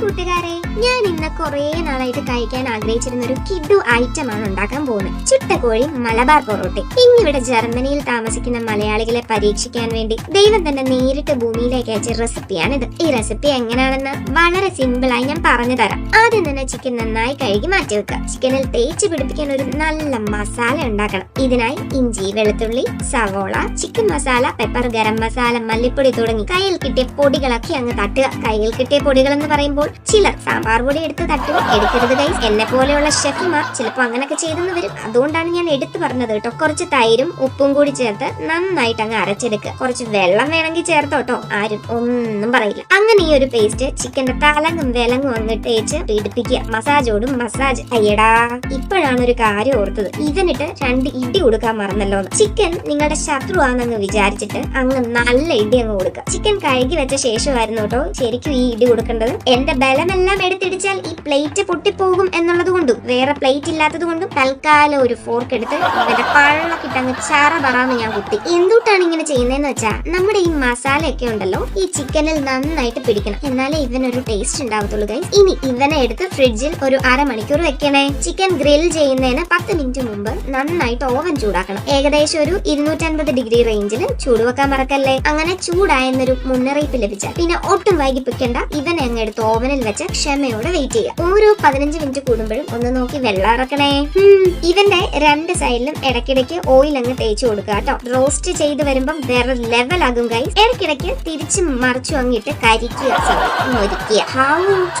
കൂട്ടുകാരെ ഞാൻ ഇന്ന് കുറേ നാളായിട്ട് കഴിക്കാൻ ആഗ്രഹിച്ചിരുന്ന ഒരു കിഡു ഐറ്റം ആണ് ഉണ്ടാക്കാൻ പോകുന്നത്. ചുട്ടക്കോഴി മലബാർ പൊറോട്ട. ഇന്നിവിടെ ജർമ്മനിയിൽ താമസിക്കുന്ന മലയാളികളെ പരീക്ഷിക്കാൻ വേണ്ടി ദൈവം തന്നെ നേരിട്ട് ഭൂമിയിലേക്ക് അയച്ച റെസിപ്പിയാണിത്. ഈ റെസിപ്പി എങ്ങനെയാണെന്ന് വളരെ സിമ്പിൾ ആയി ഞാൻ പറഞ്ഞു തരാം. ആദ്യം തന്നെ ചിക്കൻ നന്നായി കഴുകി മാറ്റി വെക്കുക. ചിക്കനിൽ തേച്ച് പിടിപ്പിക്കാൻ ഒരു നല്ല മസാല ഉണ്ടാക്കണം. ഇതിനായി ഇഞ്ചി വെളുത്തുള്ളി സവോള ചിക്കൻ മസാല പെപ്പർ ഗരം മസാല മല്ലിപ്പൊടി തുടങ്ങി കയ്യിൽ കിട്ടിയ പൊടികളൊക്കെ അങ്ങ് തട്ടുക. കയ്യിൽ കിട്ടിയ പൊടികൾ എന്ന് പറയുമ്പോൾ ചിലർ സാമ്പാർ പൊടി എടുത്ത് തട്ടുക എടുക്കരുത് ഗൈസ് എന്നെ പോലെയുള്ള ഷെഫുമാർ ചിലപ്പോൾ അങ്ങനെയൊക്കെ ചെയ്തെന്ന് വരും. അതുകൊണ്ടാണ് ഞാൻ എടുത്തു പറഞ്ഞത് കേട്ടോ. കുറച്ച് തൈരും ഉപ്പും കൂടി ചേർത്ത് നന്നായിട്ട് അങ്ങ് അരച്ചെടുക്കുക. കുറച്ച് വെള്ളം വേണമെങ്കിൽ ചേർത്തോ ചേർത്തോട്ടോ ആരും ഒന്നും പറയില്ല. അങ്ങനെ ഈ ഒരു പേസ്റ്റ് ചിക്കന്റെ തലങ്ങും വിലങ്ങും അങ്ങ് തേച്ച് പീഡിപ്പിക്കുക മസാജോടും മസാജ് അയ്യടാ. ഇപ്പോഴാണ് ഒരു കാര്യം ഓർത്തത്. ഇതിനിട്ട് രണ്ട് ഇടി കൊടുക്കാൻ മറന്നല്ലോ ചിക്കൻ നിങ്ങളുടെ ശത്രു ആണെന്ന് വിചാരിച്ചിട്ട് അങ്ങ് നല്ല ഇടി അങ്ങ് കൊടുക്കുക. ചിക്കൻ കഴുകി വെച്ച ശേഷമായിരുന്നു കേട്ടോ ശരിക്കും ഈ ഇടി കൊടുക്കേണ്ടത്. എന്റെ ബലമെല്ലാം എടുത്തിടിച്ചാൽ ഈ പ്ലേറ്റ് പൊട്ടിപ്പോകും എന്നുള്ളത് കൊണ്ടും വേറെ പ്ലേറ്റ് ഇല്ലാത്തത് കൊണ്ടും തൽക്കാലം ഒരു ഫോർക്ക് എടുത്ത് ഇവന്റെ പഴമൊക്കെ അങ്ങ് ചറ പറാന്ന് ഞാൻ കുത്തി. എന്തുകൊണ്ടാണ് ഇങ്ങനെ ചെയ്യുന്നതെന്ന് വെച്ചാൽ നമ്മുടെ ഈ മസാലയൊക്കെ ഉണ്ടല്ലോ ഈ ചിക്കനിൽ നന്നായിട്ട് പിടിക്കണം. എന്നാലേ ഇവനൊരു ടേസ്റ്റ് ഉണ്ടാവത്തുള്ളൂ ഗൈസ് ഇനി ഇവനെ എടുത്ത് ഫ്രിഡ്ജിൽ ഒരു അരമണിക്കൂർ വെക്കണേ. ചിക്കൻ ഗ്രിൽ ചെയ്യുന്നതിന് പത്ത് മിനിറ്റ് മുമ്പ് നന്നായിട്ട് ഓവൻ ചൂടാക്കണം. ഏകദേശം ഒരു ഇരുന്നൂറ്റൻപത് ഡിഗ്രി റേഞ്ചിൽ ചൂടുവെക്കാൻ മറക്കല്ലേ? അങ്ങനെ ചൂടായെന്നൊരു മുന്നറിയിപ്പ് ലഭിച്ചാൽ പിന്നെ ഒട്ടും വൈകിപ്പിക്കേണ്ട. ഇവനെ അങ്ങ് എടുത്ത് ഓവനിൽ വെച്ച് ക്ഷമയോടെ വെയിറ്റ് ചെയ്യുക. ഓരോ പതിനഞ്ച് മിനിറ്റ് കൂടുമ്പോഴും ഒന്ന് നോക്കി വെള്ളം ഇറക്കണേ. ഹും, ഇവന്റെ രണ്ട് സൈഡിലും ഇടയ്ക്കിടയ്ക്ക് ഓയിൽ അങ്ങ് തേച്ച് കൊടുക്കുക കേട്ടോ. റോസ്റ്റ് ചെയ്ത് വരുമ്പം വേറെ ലെവൽ ആകും കൈ ഇടയ്ക്കിടയ്ക്ക് തിരിച്ച് മറിച്ചു അങ്ങിട്ട് കരിക്കുക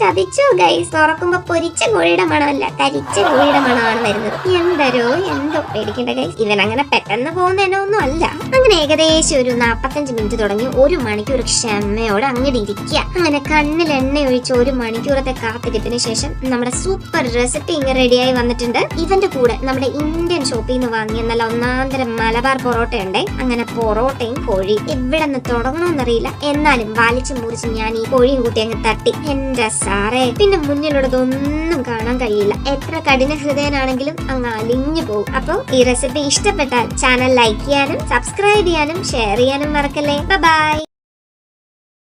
ചതിച്ചോ ഗൈസ് തുറക്കുമ്പോ പൊരിച്ച കോഴിയുടെ മണമല്ല കരിച്ച കോഴിയുടെ മണമാണ് വരുന്നത്. എന്തരോ എന്തോ. പേടിക്കേണ്ട ഗൈസ് ഇവൻ അങ്ങനെ പെട്ടെന്ന് പോകുന്നതിനൊന്നും അല്ല. അങ്ങനെ ഏകദേശം ഒരു നാപ്പത്തഞ്ച് മിനിറ്റ് തുടങ്ങി. ഒരു മണിക്കൂർ ക്ഷമയോടെ അങ്ങോട്ട് ഇരിക്കുക. അങ്ങനെ കണ്ണിൽ എണ്ണ ഒഴിച്ച് ഒരു മണിക്കൂറത്തെ കാത്തിരിപ്പിന് ശേഷം നമ്മുടെ സൂപ്പർ റെസിപ്പി ഇങ്ങനെ റെഡിയായി വന്നിട്ടുണ്ട്. ഇവന്റെ കൂടെ നമ്മുടെ ഇന്ത്യൻ ഷോപ്പിൽ നിന്ന് വാങ്ങിയ നല്ല ഒന്നാന്തരം മലബാർ പൊറോട്ട ഉണ്ട് അങ്ങനെ പൊറോട്ടയും കോഴി ഇവിടെ നിന്ന് തുടങ്ങണമെന്നറിയില്ല എന്നാലും വലിച്ചു മുറിച്ച് ഞാൻ ഈ കോഴിയും കൂട്ടി അങ്ങ് തട്ടി. എന്റെ സാറേ പിന്നെ മുന്നിലുള്ളതൊന്നും കാണാൻ കഴിയില്ല. എത്ര കഠിന ഹൃദയനാണെങ്കിലും അങ്ങ് അലിഞ്ഞു പോകും. അപ്പോൾ ഈ റെസിപ്പി ഇഷ്ടപ്പെട്ടാൽ ചാനൽ ലൈക്ക് ചെയ്യാനും സബ്സ്ക്രൈബ് ചെയ്യാനും ഷെയർ ചെയ്യാനും മറക്കല്ലേ. ബൈ